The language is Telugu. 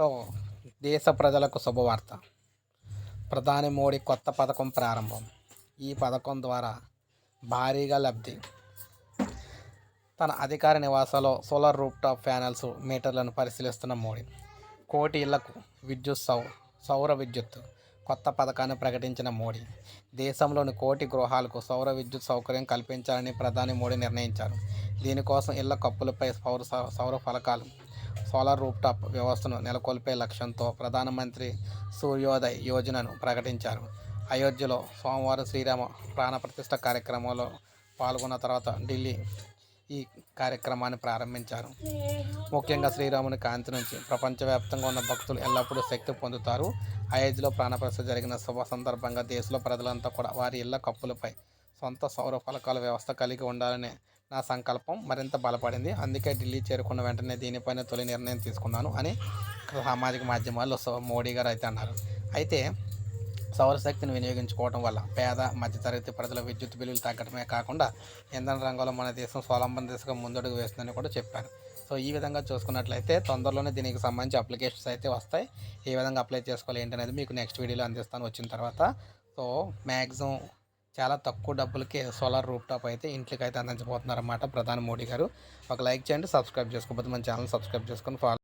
సో దేశ ప్రజలకు శుభవార్త. ప్రధాని మోడీ కొత్త పథకం ప్రారంభం. ఈ పథకం ద్వారా భారీగా లబ్ధి. తన అధికార నివాసంలో సోలార్ రూప్టాప్ ప్యానెల్స్ మీటర్లను పరిశీలిస్తున్న మోడీ కోటి ఇళ్ళకు విద్యుత్ సౌ సౌర విద్యుత్ కొత్త పథకాన్ని ప్రకటించిన మోడీ దేశంలోని కోటి గృహాలకు సౌర విద్యుత్ సౌకర్యం కల్పించాలని ప్రధాని మోడీ నిర్ణయించారు. దీనికోసం ఇళ్ళ కప్పులపై సౌర సౌర ఫలకాలు సోలార్ రూప్టాప్ వ్యవస్థను నెలకొల్పే లక్ష్యంతో ప్రధానమంత్రి సూర్యోదయ్ యోజనను ప్రకటించారు. అయోధ్యలో సోమవారం శ్రీరామ ప్రాణప్రతిష్ఠ కార్యక్రమంలో పాల్గొన్న తర్వాత ఢిల్లీ ఈ కార్యక్రమాన్ని ప్రారంభించారు. ముఖ్యంగా శ్రీరాముని కాంతి నుంచి ప్రపంచవ్యాప్తంగా ఉన్న భక్తులు ఎల్లప్పుడూ శక్తి పొందుతారు. అయోధ్యలో ప్రాణప్రతిష్ఠ జరిగిన శుభ సందర్భంగా దేశంలో ప్రజలంతా కూడా వారి ఇళ్ళ కప్పులపై సొంత సౌర ఫలకాల వ్యవస్థ కలిగి ఉండాలనే నా సంకల్పం మరింత బలపడింది. అందుకే ఢిల్లీ చేరుకున్న వెంటనే దీనిపైన తొలి నిర్ణయం తీసుకున్నాను అని సామాజిక మాధ్యమాల్లో సో- మోడీ గారు అయితే అన్నారు. అయితే సౌరశక్తిని వినియోగించుకోవడం వల్ల పేద మధ్యతరగతి ప్రజల విద్యుత్ బిల్లులు తగ్గడమే కాకుండా ఇంధన రంగంలో మన దేశం స్వలంబన దిశగా ముందడుగు వేస్తుందని కూడా చెప్పారు. సో ఈ విధంగా చూసుకున్నట్లయితే తొందరలోనే దీనికి సంబంధించి అప్లికేషన్స్ అయితే వస్తాయి. ఏ విధంగా అప్లై చేసుకోవాలి ఏంటనేది మీకు నెక్స్ట్ వీడియోలో అందిస్తాను. వచ్చిన తర్వాత సో మ్యాక్సిమం చాలా తక్కువ డబ్బులకే సోలార్ రూప్ టాప్ అయితే ఇంట్లోకి అయితే అందించబోతున్నారన్నమాట ప్రధాని మోడీ గారు. ఒక లైక్ చేయండి సబ్స్క్రైబ్ చేసుకోకపోతే మన ఛానల్ సబ్స్క్రైబ్ చేసుకొని ఫాలో